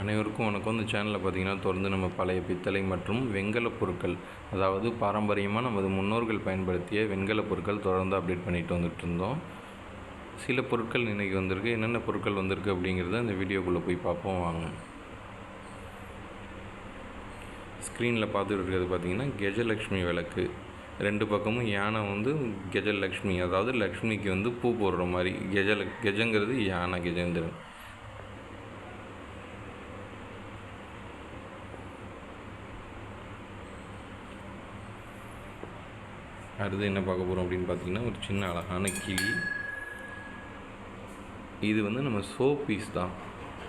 அனைவருக்கும் வணக்கம். இந்த சேனலில் பார்த்தீங்கன்னா தொடர்ந்து நம்ம பழைய பித்தளை மற்றும் வெண்கலப் பொருட்கள் அதாவது பாரம்பரியமாக நமது முன்னோர்கள் பயன்படுத்திய வெண்கலப் பொருட்கள் தொடர்ந்து அப்டேட் பண்ணிட்டு வந்துட்டு இருந்தோம். சில பொருட்கள் இன்றைக்கி வந்திருக்கு. என்னென்ன பொருட்கள் வந்திருக்கு அப்படிங்கிறத இந்த வீடியோக்குள்ளே போய் பார்ப்போம். வாங்க. ஸ்க்ரீனில் பார்த்துட்டு இருக்கிறது பார்த்தீங்கன்னா கெஜலக்ஷ்மி விளக்கு. ரெண்டு பக்கமும் யானை வந்து கெஜலக்ஷ்மி அதாவது லக்ஷ்மிக்கு வந்து பூ போடுற மாதிரி. கெஜல கெஜங்கிறது யானை கெஜேந்திரன். அடுத்து என்ன பார்க்க போகிறோம் அப்படின்னு பார்த்தீங்கன்னா ஒரு சின்ன அழகான கிளி. இது வந்து நம்ம சோ பீஸ் தான்.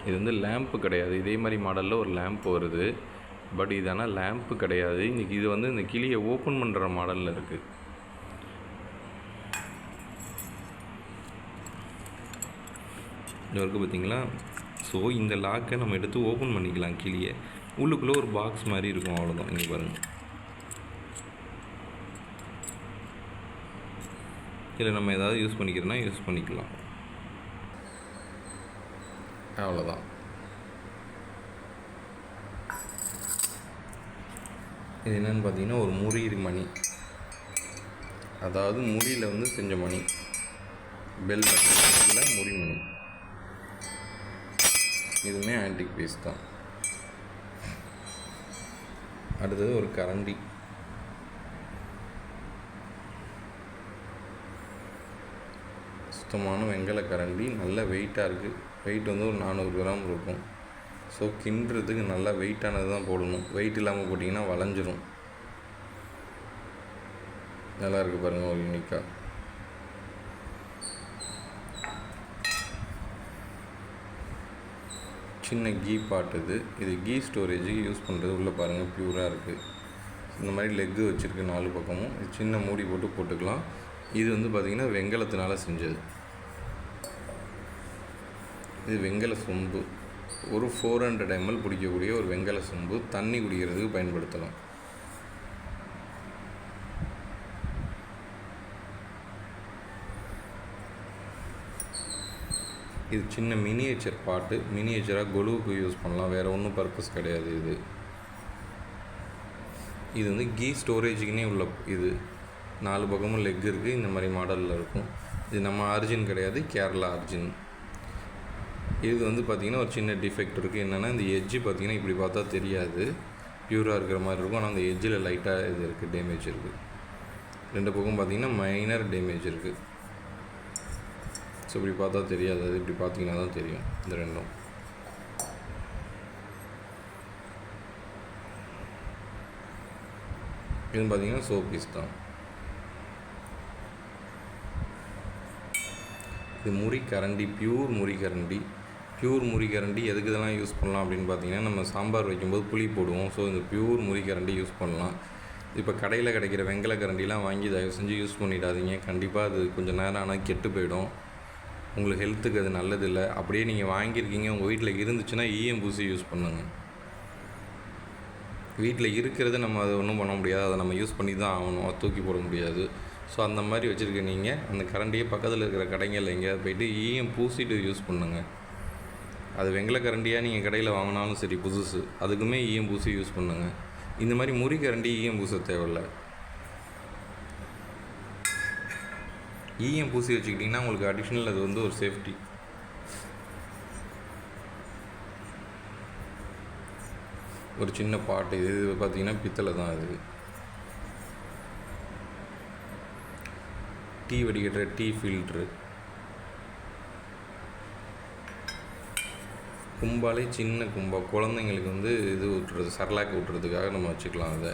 இது வந்து லேம்ப்பு கிடையாது. இதே மாதிரி மாடலில் ஒரு லேம்ப் வருது. பட் இது ஆனால் லேம்ப்பு கிடையாது. இன்றைக்கி இது வந்து இந்த கிளியை ஓப்பன் பண்ணுற மாடலில் இருக்குது இருக்குது பார்த்தீங்களா? ஸோ இந்த லாக்கை நம்ம எடுத்து ஓப்பன் பண்ணிக்கலாம் கிளியை. உள்ளுக்குள்ளே ஒரு பாக்ஸ் மாதிரி இருக்கும். அவ்வளோதான் இங்கே பாருங்கள் இல்லை நம்ம ஏதாவது யூஸ் பண்ணிக்கிறோன்னா யூஸ் பண்ணிக்கலாம். அவ்வளோதான் இது என்னென்னு பார்த்தீங்கன்னா ஒரு முறி மணி. அதாவது முடியில் வந்து செஞ்ச மணி. பெல் பட்டன் முறி மணி. இதுவுமே ஆன்டிக் பீஸ் தான். அடுத்தது ஒரு கரண்டி. சுத்தமான வெங்கல கரண்டி நல்ல வெயிட்டாக இருக்குது வெயிட் வந்து ஒரு நானூறு கிராம் இருக்கும். ஸோ கிண்டுறதுக்கு நல்லா வெயிட்டானது தான் போடணும். வெயிட் இல்லாமல் போட்டிங்கன்னா வளைஞ்சிரும். நல்லா இருக்குது பாருங்கள் ஒரு யூனிக்காக சின்ன கீ பாட் இது. இது கீ ஸ்டோரேஜுக்கு யூஸ் பண்ணுறது உள்ளே பாருங்கள் ப்யூராக இருக்குது இந்த மாதிரி லெக்கு வச்சுருக்கு நாலு பக்கமும். இது சின்ன மூடி போட்டு போட்டுக்கலாம். இது வந்து பார்த்திங்கன்னா வெங்கலத்தினால செஞ்சது. இது வெங்கல சொம்பு. ஒரு ஃபோர் ஹண்ட்ரட் எம்எல் பிடிக்கக்கூடிய ஒரு வெங்கல சொம்பு தண்ணி குடிக்கிறதுக்கு பயன்படுத்தலாம். இது சின்ன மினியேச்சர் பாட்டு மினியேச்சராக கொலுவுக்கு யூஸ் பண்ணலாம். வேறு ஒன்றும் பர்பஸ் கிடையாது இது. இது வந்து கீ ஸ்டோரேஜுக்குனே உள்ள இது. நாலு பக்கமும் லெக் இருக்குது இந்த மாதிரி மாடலில் இருக்கும். இது நம்ம ஆர்ஜின் கிடையாது. கேரளா ஆர்ஜின் இது வந்து பார்த்திங்கன்னா ஒரு சின்ன டிஃபெக்ட் இருக்குது என்னென்னா இந்த எட்ஜு பார்த்திங்கன்னா இப்படி பார்த்தா தெரியாது. ப்யூராக இருக்கிற மாதிரி இருக்கும். ஆனால் அந்த எட்ஜில் லைட்டாக இது இருக்குது டேமேஜ் இருக்குது ரெண்டு பக்கம் பார்த்திங்கன்னா மைனர் டேமேஜ் இருக்குது ஸோ இப்படி பார்த்தா தெரியாது. அது இப்படி பார்த்தீங்கன்னா தான் தெரியும் இந்த ரெண்டும். இது பார்த்திங்கன்னா சோப் பீஸ் தான். இது முறி கரண்டி பியூர் முறி கரண்டி. பியூர் முறி கரண்டி எதுக்கு இதெல்லாம் யூஸ் பண்ணலாம் அப்படின்னு பார்த்தீங்கன்னா நம்ம சாம்பார் வைக்கும்போது புளி போடுவோம். ஸோ இந்த பியூர் முறி கரண்டி யூஸ் பண்ணலாம். இப்போ கடையில் கிடைக்கிற வெங்கல கரண்டிலாம் வாங்கி தயவு செஞ்சு யூஸ் பண்ணிடாதீங்க. கண்டிப்பாக அது கொஞ்சம் நேரம் ஆனால் கெட்டு போயிடும். உங்களுக்கு ஹெல்த்துக்கு அது நல்லதில்லை. அப்படியே நீங்கள் வாங்கியிருக்கீங்க. உங்கள் வீட்டில் இருந்துச்சுன்னா ஈயம் பூசி யூஸ் பண்ணுங்கள் வீட்டில் இருக்கிறத நம்ம அதை ஒன்றும் பண்ண முடியாது. அதை நம்ம யூஸ் பண்ணி தான் ஆகணும். அதை தூக்கி போட முடியாது. ஸோ அந்த மாதிரி வச்சுருக்க நீங்கள் அந்த கரண்டியை பக்கத்தில் இருக்கிற கடைங்களில் எங்கேயாவது போயிட்டு ஈயம் பூசிட்டு யூஸ் பண்ணுங்கள் அது வெங்கல கரண்டியாக நீங்கள் கடையில் வாங்கினாலும் சரி புதுசு. அதுக்குமே ஈயம் பூசி யூஸ் பண்ணுங்கள் இந்த மாதிரி முறி கரண்டி ஈயம் பூச தேவையில்லை. ஈயம் பூசி வச்சுக்கிட்டிங்கன்னா உங்களுக்கு அடிஷ்னல் அது வந்து ஒரு சேஃப்டி ஒரு சின்ன பாட்டு இது பார்த்தீங்கன்னா பித்தளை தான் அது. டீ வடிகட்டுற டீ ஃபில்ட்ரு கும்பாலே சின்ன கும்பா. குழந்தைங்களுக்கு வந்து இது ஊட்டுறது சரலாக்கு ஊட்டுறதுக்காக நம்ம வச்சுக்கலாம் அதை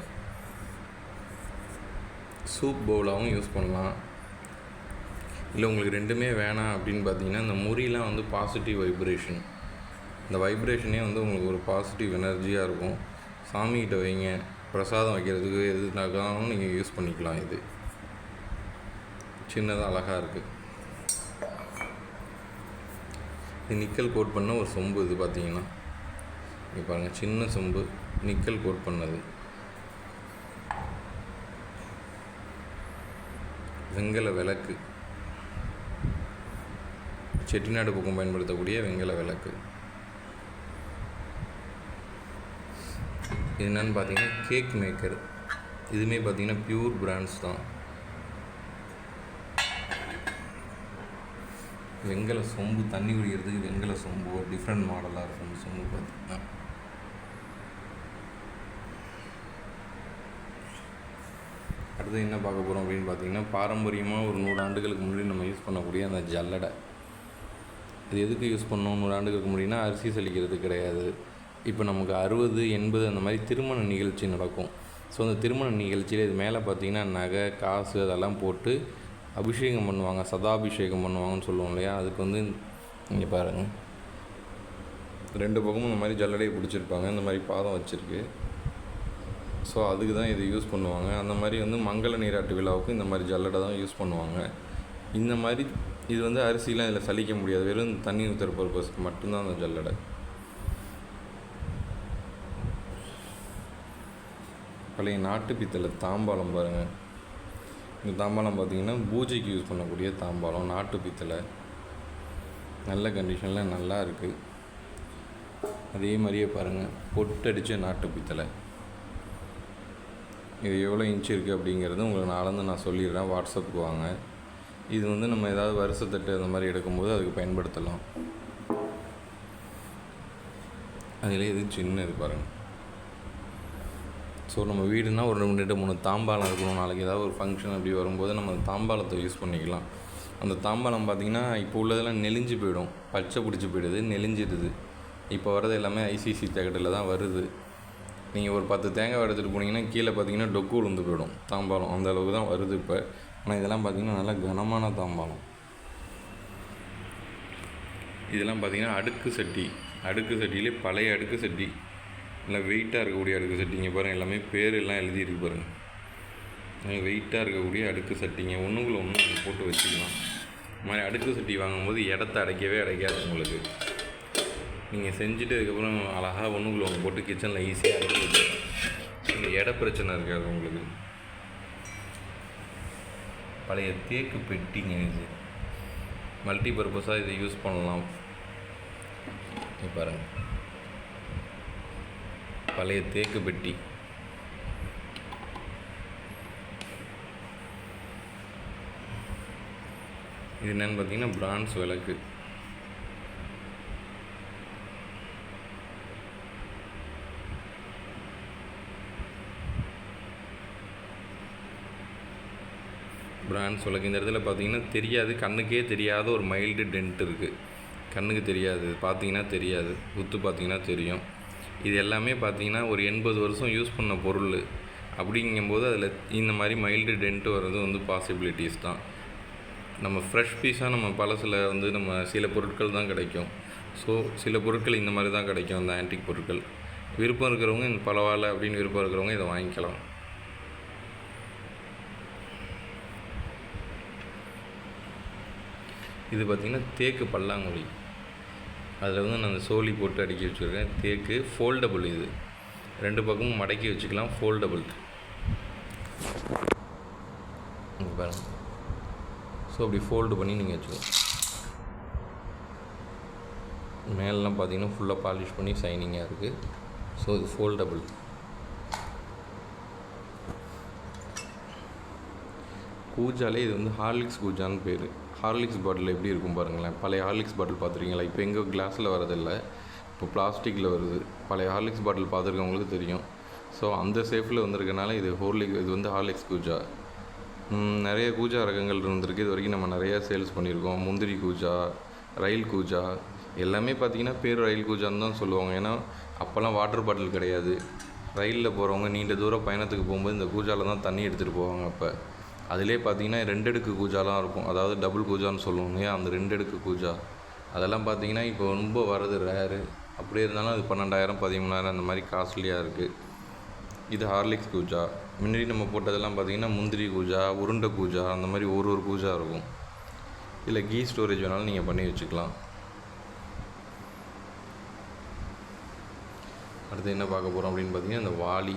சூப் பவுலாகவும் யூஸ் பண்ணலாம். இல்லை உங்களுக்கு ரெண்டுமே வேணாம் அப்படின்னு பார்த்தீங்கன்னா இந்த முறிலாம் வந்து பாசிட்டிவ் வைப்ரேஷன் இந்த வைப்ரேஷனே வந்து உங்களுக்கு ஒரு பாசிட்டிவ் எனர்ஜியாக இருக்கும். சாமிகிட்ட வைங்க. பிரசாதம் வைக்கிறதுக்கு எதுனாக்காலும் நீங்கள் யூஸ் பண்ணிக்கலாம் இது. சின்னதாக அழகாக இருக்குது இது நிக்கல் கோட் பண்ண ஒரு சொம்பு இது பார்த்தீங்கன்னா. இங்கே பாருங்கள் சின்ன சொம்பு நிக்கல் கோட் பண்ணது. வெங்கல விளக்கு. செட்டிநாடு பக்கம் பயன்படுத்தக்கூடிய வெங்கல விளக்கு. இது என்னன்னு பார்த்தீங்கன்னா கேக் மேக்கர் இதுவுமே பார்த்தீங்கன்னா ப்யூர் பிராண்ட்ஸ் தான். வெங்கல சொம்பு தண்ணி குடிக்கிறதுக்கு வெங்கல சொம்பு ஒரு டிஃப்ரெண்ட் மாடலாக இருக்கும் சொம்பு பார்த்தீங்கன்னா அடுத்து என்ன பார்க்க போகிறோம் அப்படின்னு பார்த்தீங்கன்னா பாரம்பரியமாக ஒரு நூறு ஆண்டுகளுக்கு முன்னாடி நம்ம யூஸ் பண்ணக்கூடிய அந்த ஜல்லடை. இது எதுக்கு யூஸ் பண்ணோம் நூறு ஆண்டுகளுக்கு முன்னாடினா அரிசி சலிக்கிறது கிடையாது. இப்போ நமக்கு அறுபது எண்பது அந்த மாதிரி திருமண நிகழ்ச்சி நடக்கும். ஸோ அந்த திருமண நிகழ்ச்சியில் இது மேலே பார்த்தீங்கன்னா நகை காசு அதெல்லாம் போட்டு அபிஷேகம் பண்ணுவாங்க சதாபிஷேகம் பண்ணுவாங்கன்னு சொல்லுவோம் இல்லையா? அதுக்கு வந்து இங்கே பாருங்கள் ரெண்டு பக்கமும் இந்த மாதிரி ஜல்லடையை பிடிச்சிருப்பாங்க இந்த மாதிரி பாதம் வச்சுருக்கு. ஸோ அதுக்கு தான் இதை யூஸ் பண்ணுவாங்க. அந்த மாதிரி வந்து மங்கள நீராட்டு விழாவுக்கு இந்த மாதிரி ஜல்லடை தான் யூஸ் பண்ணுவாங்க. இந்த மாதிரி இது வந்து அரிசிலாம் இதில் சலிக்க முடியாது. வெறும் தண்ணி ஊற்றுற பர்பஸ்க்கு மட்டும்தான் அந்த ஜல்லடை. பழைய நாட்டு பித்தளை தாம்பாளம் பாருங்கள் இந்த தாம்பாளம் பார்த்தீங்கன்னா பூஜைக்கு யூஸ் பண்ணக்கூடிய தாம்பாளம் நாட்டு பித்தளை நல்ல கண்டிஷனில் நல்லா இருக்குது அதே மாதிரியே பாருங்கள் பொட்டடித்த நாட்டு பித்தளை. இது எவ்வளோ இன்ச் இருக்குது அப்படிங்கிறது உங்களுக்கு நாளந்து நான் சொல்லிடுறேன் வாட்ஸ்அப்புக்கு வாங்க. இது வந்து நம்ம ஏதாவது வருஷத்தட்டு அந்த மாதிரி எடுக்கும்போது அதுக்கு பயன்படுத்தலாம். அதில் இது சின்ன இது பாருங்கள் ஸோ நம்ம வீடுனா ஒரு ரெண்டு ரெண்டு மூணு தாம்பாளம் இருக்கணும். நாளைக்கு ஏதாவது ஒரு ஃபங்க்ஷன் அப்படி வரும்போது நம்ம அந்த தாம்பாளத்தை யூஸ் பண்ணிக்கலாம். அந்த தாம்பாளம் பார்த்திங்கன்னா இப்போ உள்ளதெல்லாம் நெளிஞ்சு போயிடும். பச்சை பிடிச்சி போயிடுது நெளிஞ்சிடுது. இப்போ வர்றது எல்லாமே ஐசிசி தேக்கட்டில் தான் வருது. நீங்கள் ஒரு பத்து தேங்காய் எடுத்துகிட்டு போனீங்கன்னா கீழே பார்த்தீங்கன்னா டொக்கு விழுந்து போயிடும். தாம்பாளம் அந்த அளவுக்கு தான் வருது இப்போ. ஆனால் இதெல்லாம் பார்த்தீங்கன்னா நல்லா கனமான தாம்பாளம். இதெல்லாம் பார்த்தீங்கன்னா அடுக்கு சட்டி. அடுக்கு சட்டியிலே பழைய அடுக்கு சட்டி. நல்லா வெயிட்டாக இருக்கக்கூடிய அடுக்கு சட்டிங்க பாருங்கள் எல்லாமே பேர் எல்லாம் எழுதியிருக்கு பாருங்கள் வெயிட்டாக இருக்கக்கூடிய அடுக்கு சட்டிங்க. ஒன்றுக்குள்ள ஒன்று நீங்கள் போட்டு வச்சுக்கலாம். இந்த மாதிரி அடுக்கு சட்டி வாங்கும்போது இடத்த அடைக்கவே அடைக்காது உங்களுக்கு. நீங்கள் செஞ்சுட்டு அதுக்கப்புறம் அழகாக ஒன்றுக்குள்ள ஒன்று போட்டு கிச்சனில் ஈஸியாக அடுக்கி வச்சுக்கலாம். இட பிரச்சனை இருக்காது உங்களுக்கு. பழைய தேக்கு பெட்டிங்க இது. மல்டி பர்பஸாக இதை யூஸ் பண்ணலாம். பாருங்கள் பழைய தேக்கு பெட்டி. இது என்னன்னு பார்த்தீங்கன்னா பிரான்ஸ் விளக்கு. பிரான்ஸ் விளக்கு. இந்த இடத்துல பார்த்தீங்கன்னா தெரியாது கண்ணுக்கே தெரியாத ஒரு மைல்டு டென்ட் இருக்குது கண்ணுக்கு தெரியாது பார்த்தீங்கன்னா தெரியாது உத்து பார்த்தீங்கன்னா தெரியும். இது எல்லாமே பார்த்திங்கன்னா ஒரு எண்பது வருஷம் யூஸ் பண்ண பொருள். அப்படிங்கும்போது அதில் இந்த மாதிரி மைல்டு டென்ட் வர்றது வந்து பாசிபிலிட்டிஸ் தான். நம்ம ஃப்ரெஷ் பீஸாக நம்ம பழசில் வந்து நம்ம சில பொருட்கள் தான் கிடைக்கும். ஸோ சில பொருட்கள் இந்த மாதிரி தான் கிடைக்கும் அந்த ஆன்டிக் பொருட்கள். விருப்பம் இருக்கிறவங்க இந்த பரவாயில்ல அப்படின்னு விருப்பம் இருக்கிறவங்க இதை வாங்கிக்கலாம். இது பார்த்திங்கன்னா தேக்கு பல்லாங்குழி. அதில் வந்து நான் அந்த சோலி போட்டு அடுக்கி வச்சுருக்கேன். தேக்கு ஃபோல்டபுள் இது. ரெண்டு பக்கமும் மடக்கி வச்சுக்கலாம் ஃபோல்டபுள் பாருங்க. ஸோ அப்படி ஃபோல்டு பண்ணி நீங்கள் வச்சுக்கலாம். மேலெலாம் பார்த்தீங்கன்னா ஃபுல்லாக பாலிஷ் பண்ணி சைனிங்காக இருக்குது ஸோ இது ஃபோல்டபுள் கூஜாலே இது வந்து ஹார்லிக்ஸ் கூஜான்னு பேர். ஹார்லிக்ஸ் பாட்டில் எப்படி இருக்கும் பாருங்களேன். பழைய ஹார்லிக்ஸ் பாட்டில் பார்த்துருக்கீங்களா? இப்போ எங்கே கிளாஸில் வரதில்லை இப்போ பிளாஸ்டிக்கில் வருது. பழைய ஹார்லிக்ஸ் பாட்டில் பார்த்துருக்கவங்களுக்கு தெரியும். ஸோ அந்த சேஃபில் வந்திருக்கனால இது ஹோர்லிக் இது வந்து ஹார்லிக்ஸ் கூஜா நிறைய கூஜா ரகங்கள் இருந்திருக்கு. இது வரைக்கும் நம்ம நிறையா சேல்ஸ் பண்ணியிருக்கோம். முந்திரி கூஜா ரயில் கூஜா எல்லாமே பார்த்தீங்கன்னா பேர் ரயில் கூஜான்னு தான் சொல்லுவாங்க. ஏன்னா அப்போல்லாம் வாட்டர் பாட்டில் கிடையாது. ரயிலில் போகிறவங்க நீண்ட தூரம் பயணத்துக்கு போகும்போது இந்த கூஜாவில் தான் தண்ணி எடுத்துகிட்டு போவாங்க அப்போ. அதிலே பார்த்தீங்கன்னா ரெண்டு அடுக்கு கூஜாலாம் இருக்கும். அதாவது டபுள் கூஜான்னு சொல்லுவோம் இல்லையா? அந்த ரெண்டு அடுக்கு கூஜா. அதெல்லாம் பார்த்தீங்கன்னா இப்போ ரொம்ப வர்றது ரேரு அப்படியே இருந்தாலும் அது பன்னெண்டாயிரம் பதிமூணாயிரம் அந்த மாதிரி காஸ்ட்லியாக இருக்குது இது ஹார்லிக்ஸ் கூஜா. முன்னாடி நம்ம போட்டதெல்லாம் பார்த்தீங்கன்னா முந்திரி கூஜா உருண்டை கூஜா அந்த மாதிரி ஒரு ஒரு கூஜா இருக்கும். இல்லை கீ ஸ்டோரேஜ் வேணாலும் நீங்கள் பண்ணி வச்சுக்கலாம். அடுத்து என்ன பார்க்க போகிறோம் அப்படின்னு பார்த்தீங்கன்னா இந்த வாளி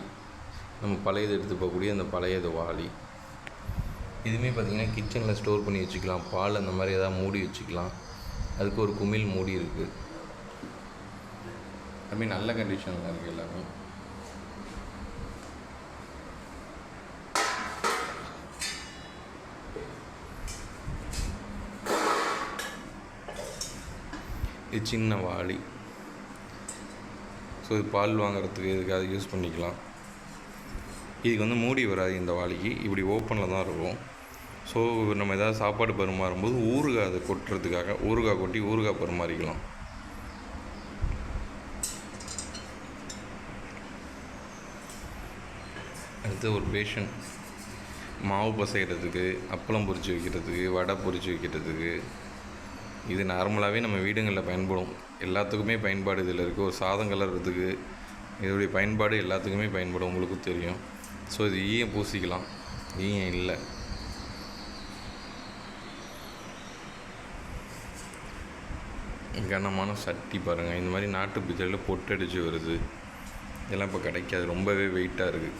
நம்ம பழையது எடுத்து போகக்கூடிய அந்த பழையது வாளி இதுவுமே பார்த்திங்கன்னா கிச்சனில் ஸ்டோர் பண்ணி வச்சுக்கலாம். பால் அந்த மாதிரி எதாவது மூடி வச்சுக்கலாம். அதுக்கு ஒரு குமிழ் மூடி இருக்குது எல்லாமே நல்ல கண்டிஷனில் இருக்குது எல்லாமே. இது சின்ன வாளி. ஸோ இது பால் வாங்குறதுக்கு இதுக்காக யூஸ் பண்ணிக்கலாம். இதுக்கு வந்து மூடி வராது இந்த வாளிக்கு. இப்படி ஓப்பனில் தான் இருக்கும். ஸோ நம்ம ஏதாவது சாப்பாடு பரிமாறும்போது ஊறுகாய் அதை கொட்டுறதுக்காக ஊறுகாய் கொட்டி ஊறுகாய் பரிமாறிக்கலாம். அடுத்து ஒரு பேஷன் மாவு பசைகிறதுக்கு அப்பளம் பொறிச்சு வைக்கிறதுக்கு வடை பொரிச்சு வைக்கிறதுக்கு. இது நார்மலாகவே நம்ம வீடுங்களில் பயன்படும். எல்லாத்துக்குமே பயன்பாடு இதில் இருக்குது. ஒரு சாதம் கலர்றதுக்கு இதோடைய பயன்பாடு எல்லாத்துக்குமே பயன்படும். உங்களுக்கும் தெரியும். ஸோ இது ஈயம் பூசிக்கலாம். ஈயம் இல்லை. கனமான சட்டி பாருங்கள் இந்த மாதிரி நாட்டு பிச்சையில் பொட்டடிச்சு வருது. இதெல்லாம் இப்போ கிடைக்காது. ரொம்பவே வெயிட்டாக இருக்குது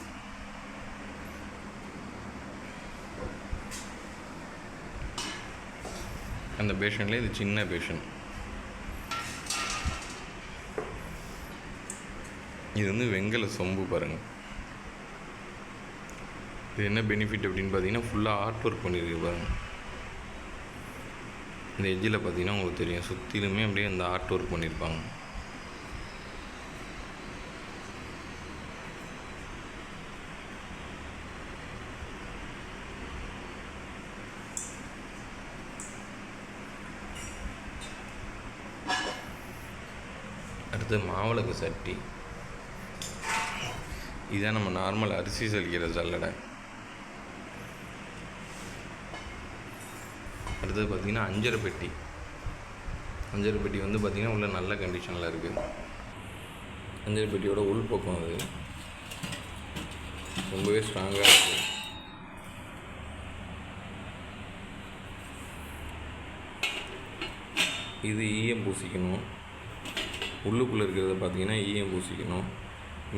அந்த பேஷண்ட்லேயே இது சின்ன பேஷண்ட் இது வந்து வெங்கல சொம்பு பாருங்கள் இது என்ன பெனிஃபிட் அப்படின்னு பார்த்தீங்கன்னா ஃபுல்லாக ஆர்ட் ஒர்க் பண்ணியிருக்கு பாருங்கள் இந்த எஜ்ஜில் பார்த்தீங்கன்னா உங்களுக்கு தெரியும். சுற்றிலுமே அப்படியே அந்த ஆர்ட் ஒர்க் பண்ணியிருப்பாங்க அடுத்து மாவிளக்கு சட்டி. இதான் நம்ம நார்மல் அரிசி சலிக்கிற சல்லடை. அடுத்தது பார்த்திங்கன்னா அஞ்சரை பெட்டி அஞ்சரை பெட்டி வந்து பார்த்திங்கன்னா உள்ள நல்ல கண்டிஷனில் இருக்குது அஞ்சரை பெட்டியோட உள்பக்கம் அது. ரொம்பவே ஸ்ட்ராங்காக இருக்குது இது ஈயம் பூசிக்கணும். உள்ளுக்குள்ளே இருக்கிறத பார்த்தீங்கன்னா ஈயம் பூசிக்கணும்.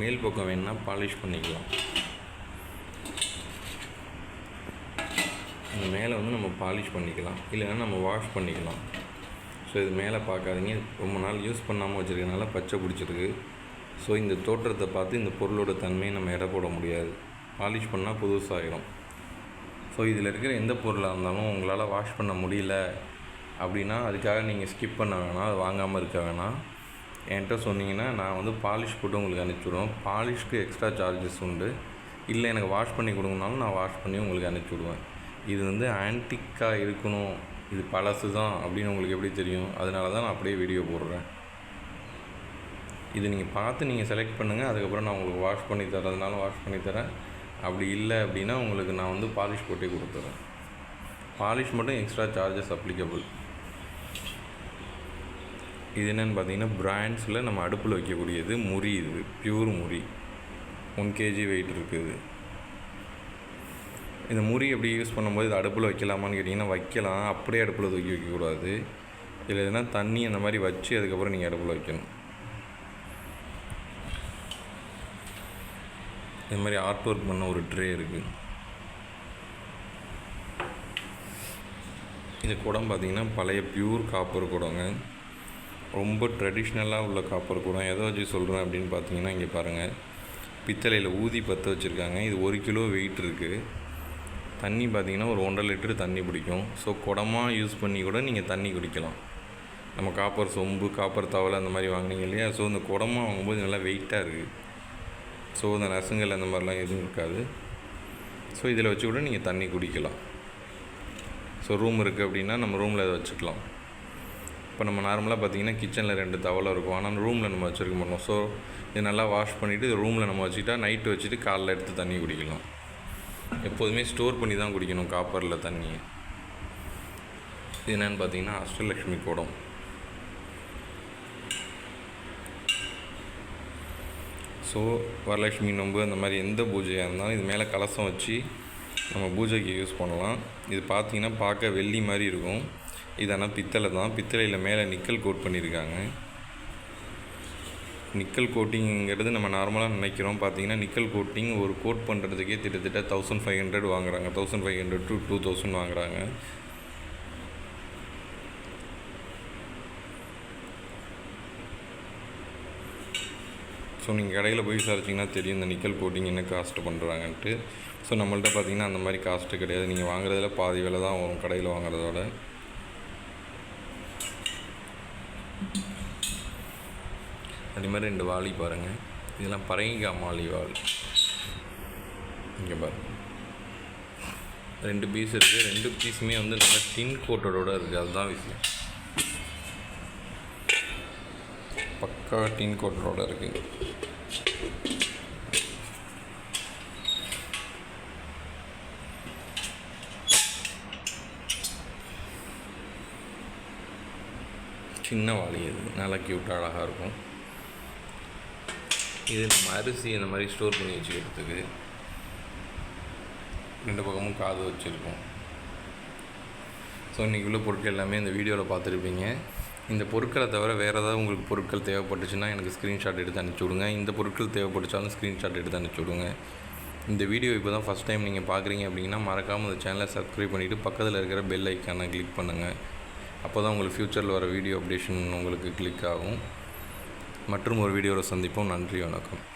மேல் பக்கம் வேணால் பாலிஷ் பண்ணிக்கலாம். இந்த மேலே வந்து நம்ம பாலிஷ் பண்ணிக்கலாம். இல்லைன்னா நம்ம வாஷ் பண்ணிக்கலாம். ஸோ இது மேலே பார்க்காதீங்க. ரொம்ப நாள் யூஸ் பண்ணாமல் வச்சுருக்கனால பச்சை பிடிச்சிருக்கு. ஸோ இந்த தோற்றத்தை பார்த்து இந்த பொருளோட தன்மையை நம்ம எடை போட முடியாது. பாலிஷ் பண்ணால் புதுசாகிடும் ஸோ இதில் இருக்கிற எந்த பொருளாக இருந்தாலும் உங்களால் வாஷ் பண்ண முடியல அப்படின்னா அதுக்காக நீங்கள் ஸ்கிப் பண்ண வேணாம். அது வாங்காமல் இருக்க வேணாம். என்கிட்ட சொன்னீங்கன்னா நான் வந்து பாலிஷ் போட்டு உங்களுக்கு அனுப்பிச்சி பாலிஷ்க்கு எக்ஸ்ட்ரா சார்ஜஸ் உண்டு. இல்லை எனக்கு வாஷ் பண்ணி கொடுங்கனாலும் நான் வாஷ் பண்ணி உங்களுக்கு அனுப்பிச்சி விடுவேன். இது வந்து ஆன்டிக்காக இருக்கணும். இது பழசு தான் அப்படின்னு உங்களுக்கு எப்படி தெரியும்? அதனால தான் நான் அப்படியே வீடியோ போடுறேன். இது நீங்கள் பார்த்து நீங்கள் செலக்ட் பண்ணுங்கள் அதுக்கப்புறம் நான் உங்களுக்கு வாஷ் பண்ணி தரதுனால வாஷ் பண்ணி தரேன். அப்படி இல்லை அப்படின்னா உங்களுக்கு நான் வந்து பாலிஷ் போட்டே கொடுத்துறேன். பாலிஷ் மட்டும் எக்ஸ்ட்ரா சார்ஜஸ் அப்ளிகபிள் இது என்னென்னு பார்த்தீங்கன்னா பிராண்ட்ஸில் நம்ம அடுப்பில் வைக்கக்கூடியது முறி இது. பியூர் முறி. ஒன் கேஜி வெயிட் இருக்குது. இந்த முறி எப்படி யூஸ் பண்ணும்போது இது அடுப்பில் வைக்கலாமான்னு கேட்டிங்கன்னா வைக்கலாம். அப்படியே அடுப்பில் தூக்கி வைக்கக்கூடாது. இதில் எதுனா தண்ணி அந்த மாதிரி வச்சு அதுக்கப்புறம் நீங்கள் அடுப்பில் வைக்கணும். இது மாதிரி ஆர்ட் ஒர்க் பண்ண ஒரு ட்ரே இருக்குது இந்த குடம் பார்த்திங்கன்னா பழைய பியூர் காப்பர் குடங்க. ரொம்ப ட்ரெடிஷ்னலாக உள்ள காப்பர் குடம். எதை வச்சு சொல்கிறேன் அப்படின்னு பார்த்தீங்கன்னா இங்கே பாருங்கள் பித்தளையில் ஊதி பற்ற வச்சுருக்காங்க. இது ஒரு கிலோ வெயிட் இருக்குது தண்ணி பார்த்தீங்கன்னா ஒரு ஒன்றரை லிட்டரு தண்ணி பிடிக்கும். ஸோ குடமாக யூஸ் பண்ணி கூட நீங்கள் தண்ணி குடிக்கலாம். நம்ம காப்பர் சொம்பு காப்பர் தவளை அந்த மாதிரி வாங்கினீங்க இல்லையா? ஸோ இந்த குடமாக வாங்கும்போது நல்லா வெயிட்டாக இருக்குது ஸோ இந்த நசுங்கள் அந்த மாதிரிலாம் எதுவும் இருக்காது. ஸோ இதில் வச்சு கூட நீங்கள் தண்ணி குடிக்கலாம். ஸோ ரூம் இருக்குது அப்படின்னா நம்ம ரூமில் இதை வச்சுக்கலாம். இப்போ நம்ம நார்மலாக பார்த்தீங்கன்னா கிச்சனில் ரெண்டு தவளை இருக்கும். ஆனால் ரூமில் நம்ம வச்சுருக்க மாட்டோம். ஸோ இது நல்லா வாஷ் பண்ணிவிட்டு இது ரூமில் நம்ம வச்சுக்கிட்டா நைட்டு வச்சுட்டு காலைல எடுத்து தண்ணி குடிக்கலாம். எப்போதுமே ஸ்டோர் பண்ணி தான் குடிக்கணும் காப்பரில் தண்ணியை இது என்னென்னு பார்த்தீங்கன்னா அஷ்டலக்ஷ்மி கூடம். ஸோ வரலட்சுமி நம்பு அந்த மாதிரி எந்த பூஜையாக இருந்தாலும் இது மேலே கலசம் வச்சு நம்ம பூஜைக்கு யூஸ் பண்ணலாம். இது பார்த்தீங்கன்னா பார்க்க வெள்ளி மாதிரி இருக்கும். இது ஆனால் பித்தளை தான். பித்தளையில் மேலே நிக்கல் கோட் பண்ணியிருக்காங்க நிக்கல் கோட்டிங்கிறது நம்ம நார்மலாக நினைக்கிறோம். பார்த்தீங்கன்னா நிக்கல் கோட்டிங் ஒரு கோட் பண்ணுறதுக்கே கிட்டத்தட்ட தௌசண்ட் ஃபைவ் ஹண்ட்ரட் வாங்குறாங்க. Thousand five hundred to two thousand வாங்குறாங்க. ஸோ நீங்கள் கடையில் போய் விசாரிச்சிங்கன்னா தெரியும் இந்த நிக்கல் கோட்டிங் என்ன காஸ்ட்டு பண்ணுறாங்கன்ட்டு ஸோ நம்மள்ட்ட பார்த்தீங்கன்னா அந்த மாதிரி காஸ்ட்டு கிடையாது. நீங்கள் வாங்குறதுல பாதி விலை தான் வரும் கடையில் வாங்குறதோட. அதே மாதிரி ரெண்டு வாளி பாருங்கள் இதெல்லாம் பரங்கிக்காய் மாலி வாள். இங்கே பாருங்கள் ரெண்டு பீஸ் இருக்குது ரெண்டு பீஸுமே வந்து நல்லா டின் கோட்டடோட இருக்குது அதுதான் விஷயம். பக்கா டின் கோட்டோட இருக்குது சின்ன வாளி இது நல்லா க்யூட்டாக அழகாக இருக்கும். இது நம்ம அரிசி இந்த மாதிரி ஸ்டோர் பண்ணி வச்சுக்கிறதுக்கு ரெண்டு பக்கமும் காது வச்சுருக்கோம். ஸோ இன்றைக்கி உள்ள பொருட்கள் எல்லாமே இந்த வீடியோவில் பார்த்துருப்பீங்க. இந்த பொருட்களை தவிர வேறு ஏதாவது உங்களுக்கு பொருட்கள் தேவைப்பட்டுச்சுன்னா எனக்கு ஸ்க்ரீன்ஷாட் எடுத்து அனுப்பிச்சி விடுங்க. இந்த பொருட்கள் தேவைப்பட்டுச்சாலும் ஸ்க்ரீன்ஷாட் எடுத்து அனுப்பிச்சி விடுங்க. இந்த வீடியோ இப்போ தான் ஃபஸ்ட் டைம் நீங்கள் பார்க்குறீங்க அப்படின்னா மறக்காமல் இந்த சேனலை சப்ஸ்கிரைப் பண்ணிவிட்டு பக்கத்தில் இருக்கிற பெல் ஐக்கானை கிளிக் பண்ணுங்கள் அப்போ தான் உங்களுக்கு ஃப்யூச்சரில் வர வீடியோ அப்டேஷன் உங்களுக்கு கிளிக் ஆகும். மற்றும் ஒரு வீடியோவில் சந்திப்போம். நன்றி வணக்கம்.